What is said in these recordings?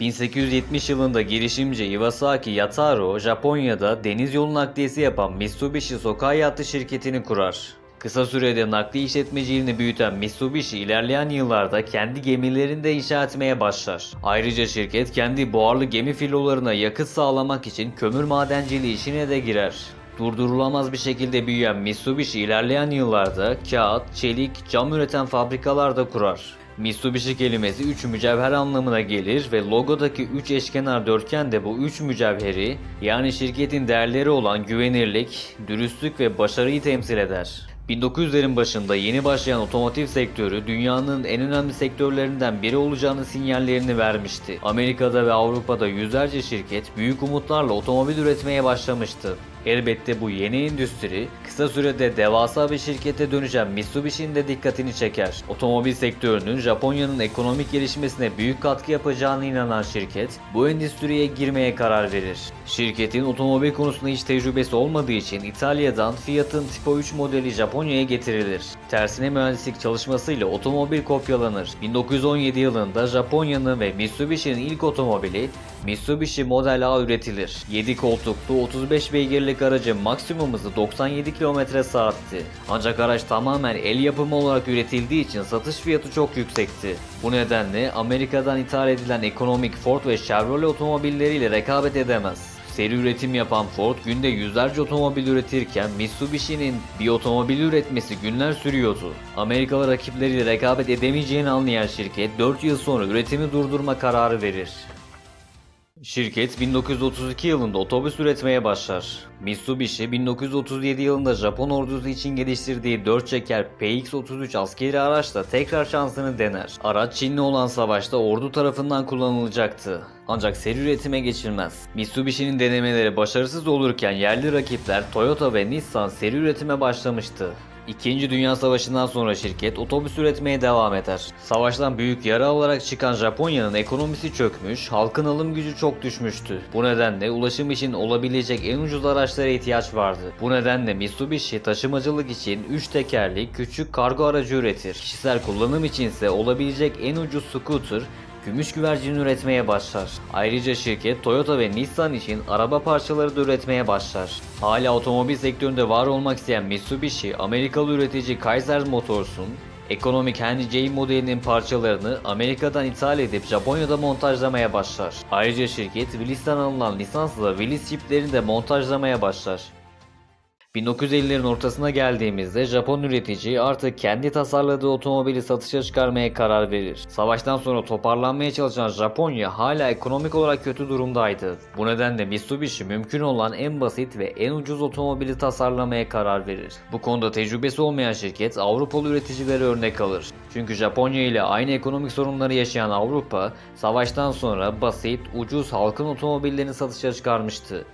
1870 yılında girişimci Iwasaki Yataro, Japonya'da deniz yolu nakliyesi yapan Mitsubishi Sokai adlı şirketini kurar. Kısa sürede nakliye işletmeciliğini büyüten Mitsubishi ilerleyen yıllarda kendi gemilerini de inşa etmeye başlar. Ayrıca şirket kendi buharlı gemi filolarına yakıt sağlamak için kömür madenciliği işine de girer. Durdurulamaz bir şekilde büyüyen Mitsubishi ilerleyen yıllarda kağıt, çelik, cam üreten fabrikalar da kurar. Mitsubishi kelimesi 3 mücevher anlamına gelir ve logodaki 3 eşkenar dörtgen de bu 3 mücevheri yani şirketin değerleri olan güvenirlik, dürüstlük ve başarıyı temsil eder. 1900'lerin başında yeni başlayan otomotiv sektörü dünyanın en önemli sektörlerinden biri olacağını sinyallerini vermişti. Amerika'da ve Avrupa'da yüzlerce şirket büyük umutlarla otomobil üretmeye başlamıştı. Elbette bu yeni endüstri kısa sürede devasa bir şirkete dönüşen Mitsubishi'nin de dikkatini çeker. Otomobil sektörünün Japonya'nın ekonomik gelişmesine büyük katkı yapacağına inanan şirket bu endüstriye girmeye karar verir. Şirketin otomobil konusunda hiç tecrübesi olmadığı için İtalya'dan Fiat'ın Tipo 3 modeli Japonya'ya getirilir. Tersine mühendislik çalışmasıyla otomobil kopyalanır. 1917 yılında Japonya'nın ve Mitsubishi'nin ilk otomobili Mitsubishi Model A üretilir. 7 koltuklu 35 beygirlik aracın maksimum hızı 97 km saatti. Ancak araç tamamen el yapımı olarak üretildiği için satış fiyatı çok yüksekti. Bu nedenle Amerika'dan ithal edilen ekonomik Ford ve Chevrolet otomobilleriyle rekabet edemez. Seri üretim yapan Ford günde yüzlerce otomobil üretirken Mitsubishi'nin bir otomobil üretmesi günler sürüyordu. Amerikalı rakipleriyle rekabet edemeyeceğini anlayan şirket 4 yıl sonra üretimi durdurma kararı verir. Şirket 1932 yılında otobüs üretmeye başlar. Mitsubishi 1937 yılında Japon ordusu için geliştirdiği 4 çeker PX-33 askeri araçla tekrar şansını dener. Araç Çin'le olan savaşta ordu tarafından kullanılacaktı. Ancak seri üretime geçilmez. Mitsubishi'nin denemeleri başarısız olurken yerli rakipler Toyota ve Nissan seri üretime başlamıştı. İkinci Dünya Savaşı'ndan sonra şirket otobüs üretmeye devam eder. Savaştan büyük yara olarak çıkan Japonya'nın ekonomisi çökmüş, halkın alım gücü çok düşmüştü. Bu nedenle ulaşım için olabilecek en ucuz araçlara ihtiyaç vardı. Bu nedenle Mitsubishi taşımacılık için 3 tekerli küçük kargo aracı üretir. Kişisel kullanım içinse olabilecek en ucuz scooter gümüş güvercin üretmeye başlar. Ayrıca şirket Toyota ve Nissan için araba parçaları da üretmeye başlar. Hala otomobil sektöründe var olmak isteyen Mitsubishi, Amerikalı üretici Kaiser Motors'un ekonomik Henry J modelinin parçalarını Amerika'dan ithal edip Japonya'da montajlamaya başlar. Ayrıca şirket Willis'ten alınan lisansla Willis çiplerini de montajlamaya başlar. 1950'lerin ortasına geldiğimizde Japon üretici artık kendi tasarladığı otomobili satışa çıkarmaya karar verir. Savaştan sonra toparlanmaya çalışan Japonya hala ekonomik olarak kötü durumdaydı. Bu nedenle Mitsubishi mümkün olan en basit ve en ucuz otomobili tasarlamaya karar verir. Bu konuda tecrübesi olmayan şirket Avrupalı üreticilere örnek alır. Çünkü Japonya ile aynı ekonomik sorunları yaşayan Avrupa, savaştan sonra basit, ucuz halkın otomobillerini satışa çıkarmıştı.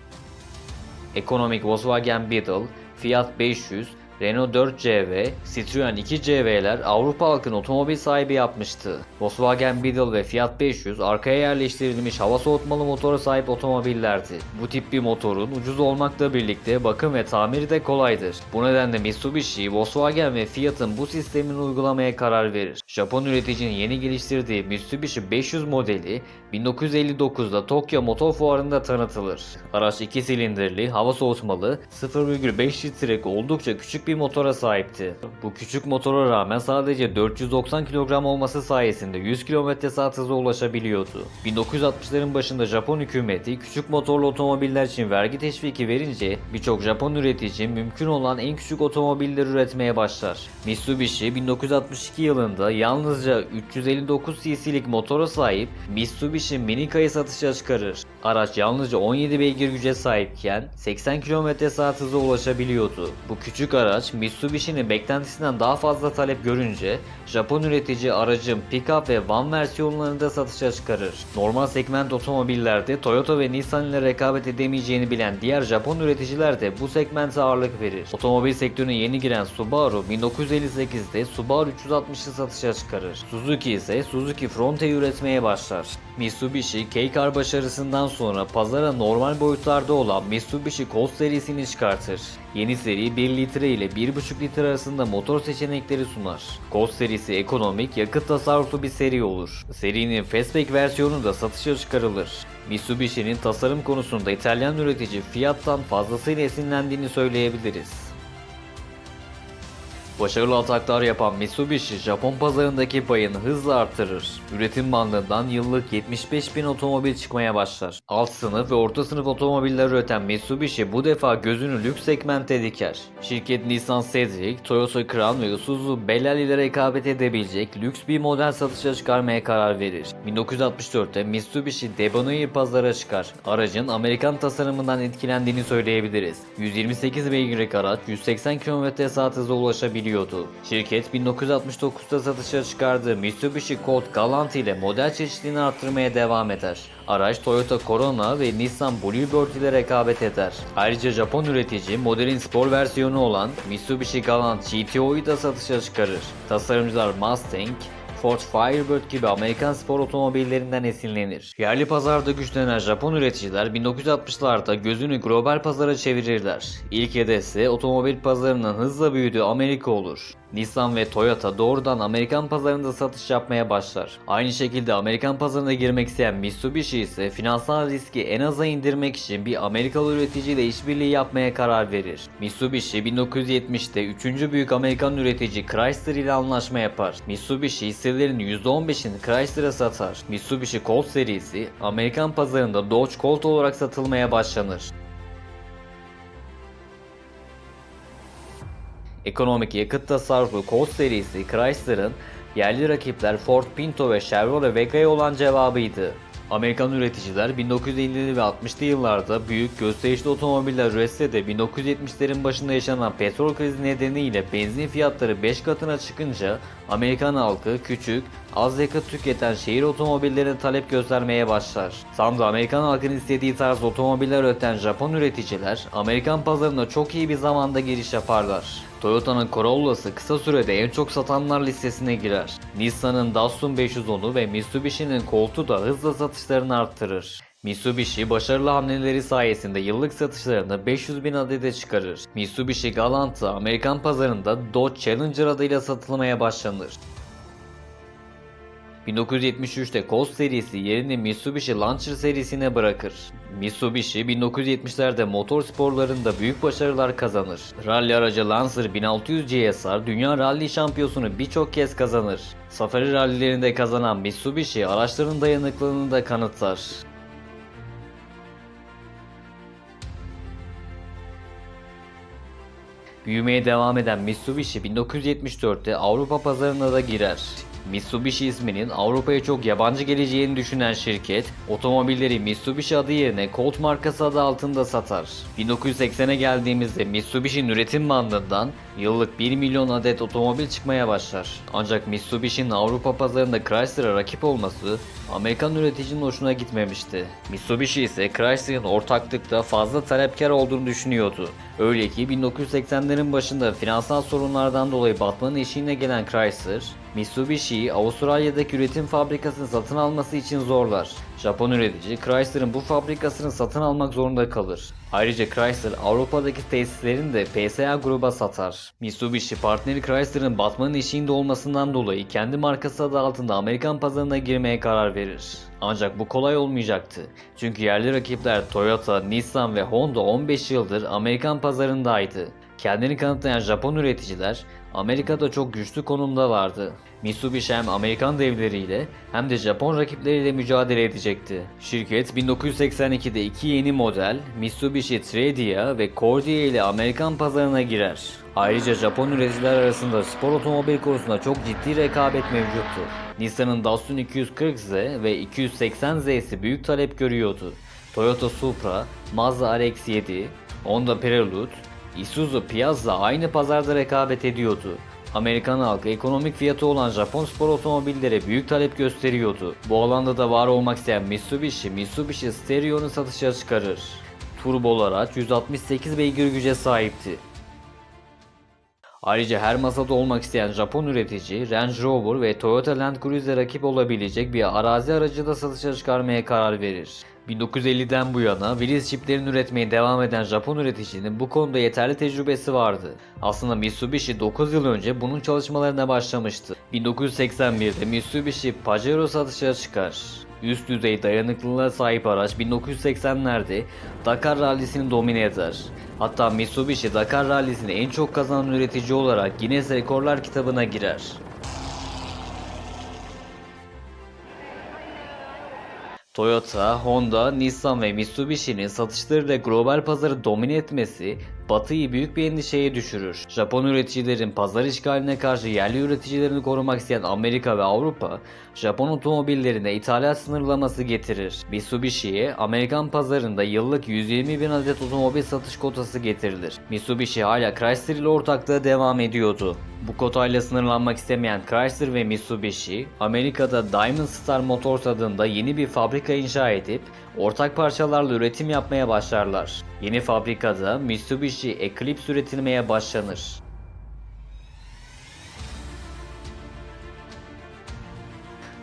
Ekonomik Volkswagen Beetle, Fiat 500, Renault 4CV, Citroen 2CV'ler Avrupa halkın otomobil sahibi yapmıştı. Volkswagen Beetle ve Fiat 500 arkaya yerleştirilmiş hava soğutmalı motora sahip otomobillerdi. Bu tip bir motorun ucuz olmakla birlikte bakım ve tamiri de kolaydır. Bu nedenle Mitsubishi, Volkswagen ve Fiat'ın bu sistemini uygulamaya karar verir. Japon üreticinin yeni geliştirdiği Mitsubishi 500 modeli 1959'da Tokyo Motor Fuarı'nda tanıtılır. Araç 2 silindirli, hava soğutmalı, 0,5 litrelik oldukça küçük bir motora sahipti. Bu küçük motora rağmen sadece 490 kilogram olması sayesinde 100 km saat hıza ulaşabiliyordu. 1960'ların başında Japon hükümeti küçük motorlu otomobiller için vergi teşviki verince birçok Japon üretici mümkün olan en küçük otomobilleri üretmeye başlar. Mitsubishi 1962 yılında yalnızca 359 cc'lik motora sahip Mitsubishi Minika'yı satışa çıkarır. Araç yalnızca 17 beygir güce sahipken 80 km saat hıza ulaşabiliyordu. Bu küçük araç Mitsubishi'nin beklentisinden daha fazla talep görünce Japon üretici aracın pick-up ve van versiyonlarını da satışa çıkarır. Normal segment otomobillerde Toyota ve Nissan ile rekabet edemeyeceğini bilen diğer Japon üreticiler de bu segmente ağırlık verir. Otomobil sektörüne yeni giren Subaru 1958'de Subaru 360'ı satışa çıkarır. Suzuki ise Suzuki Fronte'yi üretmeye başlar. Mitsubishi K-Car başarısından sonra pazara normal boyutlarda olan Mitsubishi Colt serisini çıkartır. Yeni seri 1 litre ile 1,5 litre arasında motor seçenekleri sunar. Colt serisi ekonomik, yakıt tasarruflu bir seri olur. Serinin fastback versiyonu da satışa çıkarılır. Mitsubishi'nin tasarım konusunda İtalyan üretici Fiat'tan fazlasıyla esinlendiğini söyleyebiliriz. Başarılı ataklar yapan Mitsubishi, Japon pazarındaki payını hızla artırır. Üretim bandından yıllık 75 bin otomobil çıkmaya başlar. Alt sınıf ve orta sınıf otomobiller üreten Mitsubishi bu defa gözünü lüks segmente diker. Şirket Nissan Cedric, Toyota Crown ve Isuzu Bellal ile rekabet edebilecek lüks bir model satışa çıkarmaya karar verir. 1964'te Mitsubishi Debonair pazara çıkar. Aracın Amerikan tasarımından etkilendiğini söyleyebiliriz. 128 beygirlik araç 180 km/s hıza ulaşabiliyordu. Şirket 1969'da satışa çıkardığı Mitsubishi Colt Galant ile model çeşitliliğini arttırmaya devam eder. Araç Toyota Corona ve Nissan Bluebird ile rekabet eder. Ayrıca Japon üretici modelin spor versiyonu olan Mitsubishi Galant GTO'yu da satışa çıkarır. Tasarımcılar Mustang, Ford Firebird gibi Amerikan spor otomobillerinden esinlenir. Yerli pazarda güçlenen Japon üreticiler 1960'larda gözünü global pazara çevirirler. İlk hedefse otomobil pazarının hızla büyüdüğü Amerika olur. Nissan ve Toyota doğrudan Amerikan pazarında satış yapmaya başlar. Aynı şekilde Amerikan pazarına girmek isteyen Mitsubishi ise finansal riski en aza indirmek için bir Amerikalı üreticiyle işbirliği yapmaya karar verir. Mitsubishi 1970'te 3. büyük Amerikan üretici Chrysler ile anlaşma yapar. Mitsubishi hisselerin %15'ini Chrysler'a satar. Mitsubishi Colt serisi Amerikan pazarında Dodge Colt olarak satılmaya başlanır. Ekonomik yakıt tasarruflu Colt serisi Chrysler'ın yerli rakipler Ford Pinto ve Chevrolet Vega'ya olan cevabıydı. Amerikan üreticiler 1950'li ve 60'lı yıllarda büyük gösterişli otomobiller üretse de 1970'lerin başında yaşanan petrol krizi nedeniyle benzin fiyatları 5 katına çıkınca Amerikan halkı küçük, az yakıt tüketen şehir otomobillerine talep göstermeye başlar. Tam da Amerikan halkının istediği tarz otomobiller üreten Japon üreticiler Amerikan pazarına çok iyi bir zamanda giriş yaparlar. Toyota'nın Corolla'sı kısa sürede en çok satanlar listesine girer. Nissan'ın Datsun 510'u ve Mitsubishi'nin Colt'u da hızla satışlarını arttırır. Mitsubishi başarılı hamleleri sayesinde yıllık satışlarını 500 bin adede çıkarır. Mitsubishi Galant'ı Amerikan pazarında Dodge Challenger adıyla satılmaya başlanır. 1973'te Colt serisi yerini Mitsubishi Lancer serisine bırakır. Mitsubishi 1970'lerde motor sporlarında büyük başarılar kazanır. Rally aracı Lancer 1600 GSR dünya rally şampiyosunu birçok kez kazanır. Safari rallilerinde kazanan Mitsubishi araçların dayanıklılığını da kanıtlar. Büyümeye devam eden Mitsubishi 1974'te Avrupa pazarına da girer. Mitsubishi isminin Avrupa'ya çok yabancı geleceğini düşünen şirket, otomobilleri Mitsubishi adı yerine Colt markası adı altında satar. 1980'e geldiğimizde Mitsubishi'nin üretim bandından yıllık 1 milyon adet otomobil çıkmaya başlar. Ancak Mitsubishi'nin Avrupa pazarında Chrysler'a rakip olması Amerikan üreticinin hoşuna gitmemişti. Mitsubishi ise Chrysler'ın ortaklıkta fazla talepkar olduğunu düşünüyordu. Öyle ki 1980'lerin başında finansal sorunlardan dolayı batmanın eşiğine gelen Chrysler, Mitsubishi'yi Avustralya'daki üretim fabrikasını satın alması için zorlar. Japon üretici Chrysler'ın bu fabrikasını satın almak zorunda kalır. Ayrıca Chrysler Avrupa'daki tesislerini de PSA gruba satar. Mitsubishi partneri Chrysler'ın batmanın eşiğinde olmasından dolayı kendi markası adı altında Amerikan pazarına girmeye karar verir. Ancak bu kolay olmayacaktı. Çünkü yerli rakipler Toyota, Nissan ve Honda 15 yıldır Amerikan pazarındaydı. Kendini kanıtlayan Japon üreticiler Amerika'da çok güçlü konumda vardı. Mitsubishi hem Amerikan devleriyle hem de Japon rakipleriyle mücadele edecekti. Şirket 1982'de iki yeni model Mitsubishi Tradia ve Cordia ile Amerikan pazarına girer. Ayrıca Japon üreticiler arasında spor otomobil konusunda çok ciddi rekabet mevcuttu. Nissan'ın Datsun 240Z ve 280Z'si büyük talep görüyordu. Toyota Supra, Mazda RX-7, Honda Prelude, Isuzu Piazza aynı pazarda rekabet ediyordu. Amerikan halkı ekonomik fiyatı olan Japon spor otomobillere büyük talep gösteriyordu. Bu alanda da var olmak isteyen Mitsubishi, Mitsubishi Stereo'nu satışa çıkarır. Turbolu araç 168 beygir güce sahipti. Ayrıca her masada olmak isteyen Japon üretici Range Rover ve Toyota Land Cruiser rakip olabilecek bir arazi aracı da satışa çıkarmaya karar verir. 1950'den bu yana Willis çiplerini üretmeye devam eden Japon üreticinin bu konuda yeterli tecrübesi vardı. Aslında Mitsubishi 9 yıl önce bunun çalışmalarına başlamıştı. 1981'de Mitsubishi Pajero satışa çıkar. Üst düzey dayanıklılığa sahip araç 1980'lerde Dakar rallisini domine eder. Hatta Mitsubishi Dakar rallisini en çok kazanan üretici olarak Guinness Rekorlar kitabına girer. Toyota, Honda, Nissan ve Mitsubishi'nin satışlarıyla global pazarı domine etmesi Batı'yı büyük bir endişeye düşürür. Japon üreticilerin pazar işgaline karşı yerli üreticilerini korumak isteyen Amerika ve Avrupa, Japon otomobillerine ithalat sınırlaması getirir. Mitsubishi'ye Amerikan pazarında yıllık 120 bin adet otomobil satış kotası getirilir. Mitsubishi hala Chrysler ile ortaklığa devam ediyordu. Bu kotayla sınırlanmak istemeyen Chrysler ve Mitsubishi, Amerika'da Diamond Star Motors adında yeni bir fabrika inşa edip ortak parçalarla üretim yapmaya başlarlar. Yeni fabrikada Mitsubishi Eclipse üretilmeye başlanır.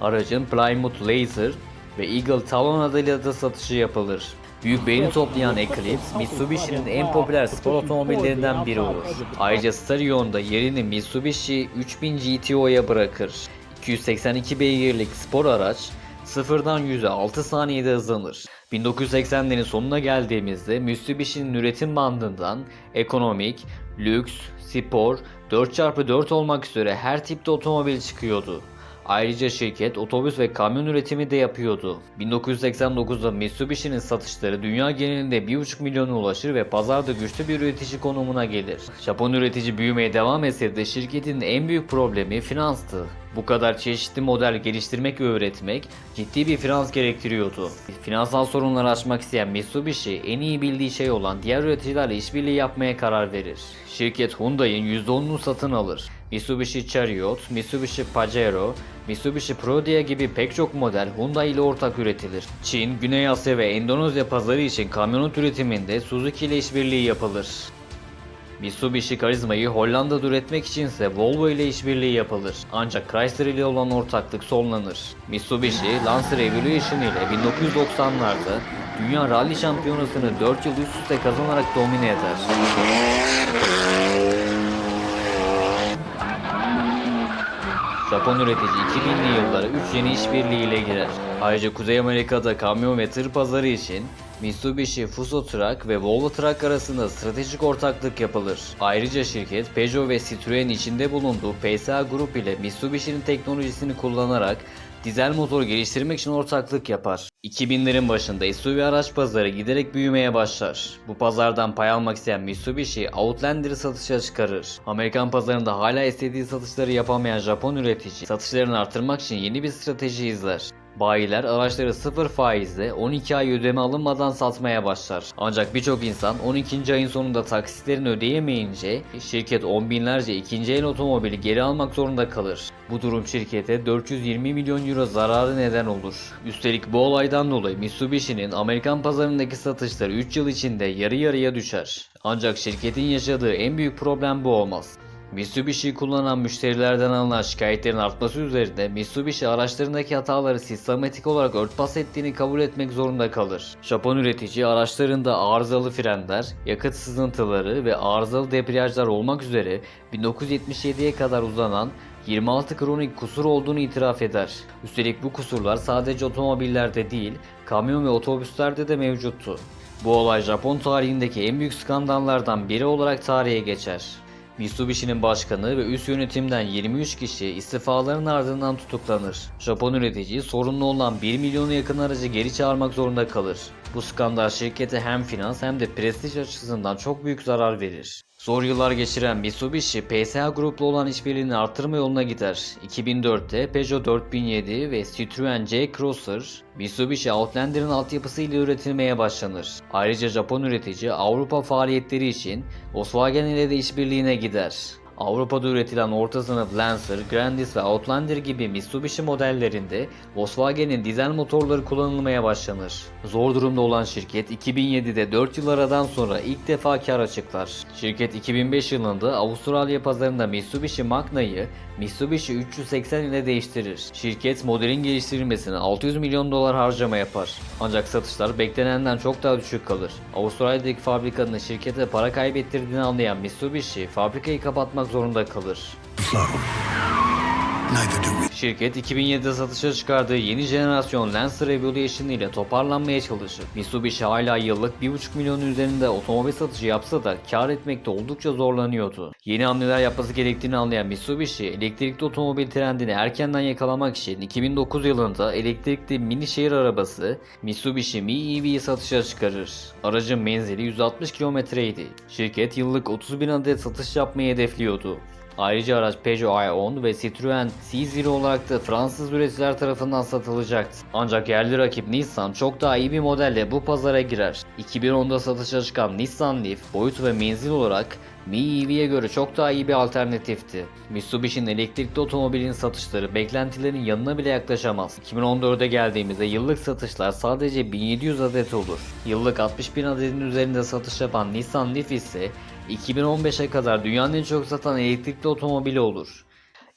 Aracın Plymouth Laser ve Eagle Talon adıyla da satışı yapılır. Büyük beğeni toplayan Eclipse, Mitsubishi'nin en popüler spor otomobillerinden biri olur. Ayrıca Starion'da yerini Mitsubishi 3000 GTO'ya bırakır. 282 beygirlik spor araç, sıfırdan 100'e 6 saniyede hızlanır. 1980'lerin sonuna geldiğimizde Mitsubishi'nin üretim bandından ekonomik, lüks, spor, 4x4 olmak üzere her tipte otomobil çıkıyordu. Ayrıca şirket otobüs ve kamyon üretimi de yapıyordu. 1989'da Mitsubishi'nin satışları dünya genelinde 1,5 milyona ulaşır ve pazarda güçlü bir üretici konumuna gelir. Japon üretici büyümeye devam etse de şirketin en büyük problemi finanstı. Bu kadar çeşitli model geliştirmek ve üretmek ciddi bir finans gerektiriyordu. Finansal sorunları aşmak isteyen Mitsubishi en iyi bildiği şey olan diğer üreticilerle işbirliği yapmaya karar verir. Şirket Hyundai'nin %10'unu satın alır. Mitsubishi Chariot, Mitsubishi Pajero, Mitsubishi Prodea gibi pek çok model Hyundai ile ortak üretilir. Çin, Güney Asya ve Endonezya pazarı için kamyonet üretiminde Suzuki ile işbirliği yapılır. Mitsubishi Karizma'yı Hollanda'da üretmek içinse Volvo ile işbirliği yapılır. Ancak Chrysler ile olan ortaklık sonlanır. Mitsubishi, Lancer Evolution ile 1990'larda Dünya Rally Şampiyonası'nı 4 yıl üst üste kazanarak domine eder. Japon üretici 2000'li yıllara 3 yeni işbirliğiyle girer. Ayrıca Kuzey Amerika'da kamyon ve tır pazarı için Mitsubishi Fuso Truck ve Volvo Truck arasında stratejik ortaklık yapılır. Ayrıca şirket Peugeot ve Citroen içinde bulunduğu PSA Group ile Mitsubishi'nin teknolojisini kullanarak dizel motor geliştirmek için ortaklık yapar. 2000'lerin başında SUV araç pazarı giderek büyümeye başlar. Bu pazardan pay almak isteyen Mitsubishi Outlander'ı satışa çıkarır. Amerikan pazarında hala istediği satışları yapamayan Japon üretici satışlarını artırmak için yeni bir strateji izler. Bayiler araçları sıfır faizle 12 ay ödeme alınmadan satmaya başlar. Ancak birçok insan 12. ayın sonunda taksitlerini ödeyemeyince şirket on binlerce ikinci el otomobili geri almak zorunda kalır. Bu durum şirkete 420 milyon euro zararı neden olur. Üstelik bu olaydan dolayı Mitsubishi'nin Amerikan pazarındaki satışları 3 yıl içinde yarı yarıya düşer. Ancak şirketin yaşadığı en büyük problem bu olmaz. Mitsubishi kullanan müşterilerden alınan şikayetlerin artması üzerine Mitsubishi araçlarındaki hataları sistematik olarak örtbas ettiğini kabul etmek zorunda kalır. Japon üretici araçlarında arızalı frenler, yakıt sızıntıları ve arızalı debriyajlar olmak üzere 1977'ye kadar uzanan 26 kronik kusur olduğunu itiraf eder. Üstelik bu kusurlar sadece otomobillerde değil, kamyon ve otobüslerde de mevcuttu. Bu olay Japon tarihindeki en büyük skandallardan biri olarak tarihe geçer. Mitsubishi'nin başkanı ve üst yönetimden 23 kişi istifaların ardından tutuklanır. Japon üretici sorunlu olan 1 milyona yakın aracı geri çağırmak zorunda kalır. Bu skandal şirkete hem finans hem de prestij açısından çok büyük zarar verir. Zor yıllar geçiren Mitsubishi, PSA Group'la olan işbirliğini artırma yoluna gider. 2004'te Peugeot 4007 ve Citroen C-Crosser, Mitsubishi Outlander'ın altyapısıyla üretilmeye başlanır. Ayrıca Japon üretici Avrupa faaliyetleri için Volkswagen ile de işbirliğine gider. Avrupa'da üretilen orta sınıf Lancer, Grandis ve Outlander gibi Mitsubishi modellerinde Volkswagen'in dizel motorları kullanılmaya başlanır. Zor durumda olan şirket 2007'de 4 yıl aradan sonra ilk defa kar açıklar. Şirket 2005 yılında Avustralya pazarında Mitsubishi Magna'yı Mitsubishi 380 ile değiştirir. Şirket modelin geliştirilmesine 600 milyon dolar harcama yapar. Ancak satışlar beklenenden çok daha düşük kalır. Avustralya'daki fabrikanın şirkete para kaybettirdiğini anlayan Mitsubishi fabrikayı kapatmak zorunda kalır. Şirket 2007'de satışa çıkardığı yeni jenerasyon Lancer Evolution ile toparlanmaya çalışır. Mitsubishi hala yıllık 1,5 milyon üzerinde otomobil satışı yapsa da kar etmekte oldukça zorlanıyordu. Yeni hamleler yapması gerektiğini anlayan Mitsubishi, elektrikli otomobil trendini erkenden yakalamak için 2009 yılında elektrikli mini şehir arabası Mitsubishi Mi EV'yi satışa çıkarır. Aracın menzili 160 kilometreydi. Şirket yıllık 30 bin adet satış yapmayı hedefliyordu. Ayrıca araç Peugeot i10 ve Citroen C0 olarak da Fransız üreticiler tarafından satılacaktı. Ancak yerli rakip Nissan çok daha iyi bir modelle bu pazara girer. 2010'da satışa çıkan Nissan Leaf boyut ve menzil olarak Mi EV'ye göre çok daha iyi bir alternatifti. Mitsubishi'nin elektrikli otomobilin satışları beklentilerin yanına bile yaklaşamaz. 2014'e geldiğimizde yıllık satışlar sadece 1700 adet olur. Yıllık 60 bin adetin üzerinde satış yapan Nissan Leaf ise 2015'e kadar dünyanın en çok satan elektrikli otomobili olur.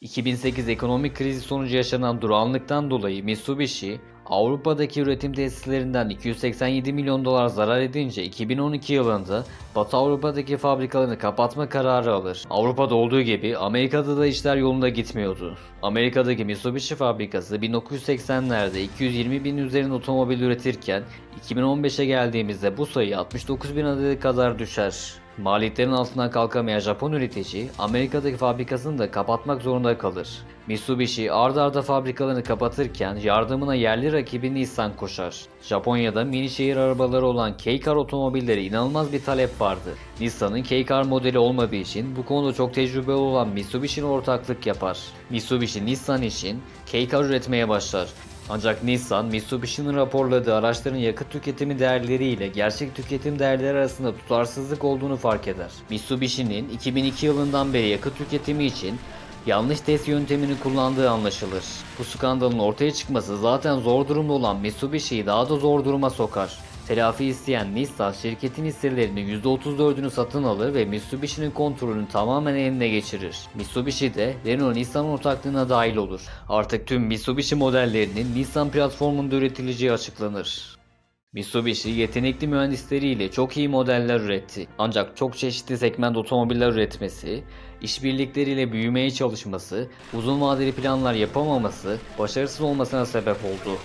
2008 ekonomik krizi sonucu yaşanan durağanlıktan dolayı Mitsubishi, Avrupa'daki üretim tesislerinden 287 milyon dolar zarar edince 2012 yılında Batı Avrupa'daki fabrikalarını kapatma kararı alır. Avrupa'da olduğu gibi Amerika'da da işler yolunda gitmiyordu. Amerika'daki Mitsubishi fabrikası 1980'lerde 220 bin üzerinde otomobil üretirken 2015'e geldiğimizde bu sayı 69 bin adede kadar düşer. Maliyetlerin altından kalkamayan Japon üretici Amerika'daki fabrikasını da kapatmak zorunda kalır. Mitsubishi ard arda fabrikalarını kapatırken yardımına yerli rakibi Nissan koşar. Japonya'da mini şehir arabaları olan K-Car otomobillere inanılmaz bir talep vardı. Nissan'ın K-Car modeli olmadığı için bu konuda çok tecrübeli olan Mitsubishi'nin ortaklık yapar. Mitsubishi Nissan için K-Car üretmeye başlar. Ancak Nissan, Mitsubishi'nin raporladığı araçların yakıt tüketimi değerleriyle gerçek tüketim değerleri arasında tutarsızlık olduğunu fark eder. Mitsubishi'nin 2002 yılından beri yakıt tüketimi için yanlış test yöntemini kullandığı anlaşılır. Bu skandalın ortaya çıkması zaten zor durumda olan Mitsubishi'yi daha da zor duruma sokar. Telafi isteyen Nissan şirketin hisselerinin %34'ünü satın alır ve Mitsubishi'nin kontrolünü tamamen eline geçirir. Mitsubishi de Renault-Nissan ortaklığına dahil olur. Artık tüm Mitsubishi modellerinin Nissan platformunda üretileceği açıklanır. Mitsubishi yetenekli mühendisleriyle çok iyi modeller üretti. Ancak çok çeşitli segment otomobiller üretmesi, işbirlikleriyle büyümeye çalışması, uzun vadeli planlar yapamaması başarısız olmasına sebep oldu.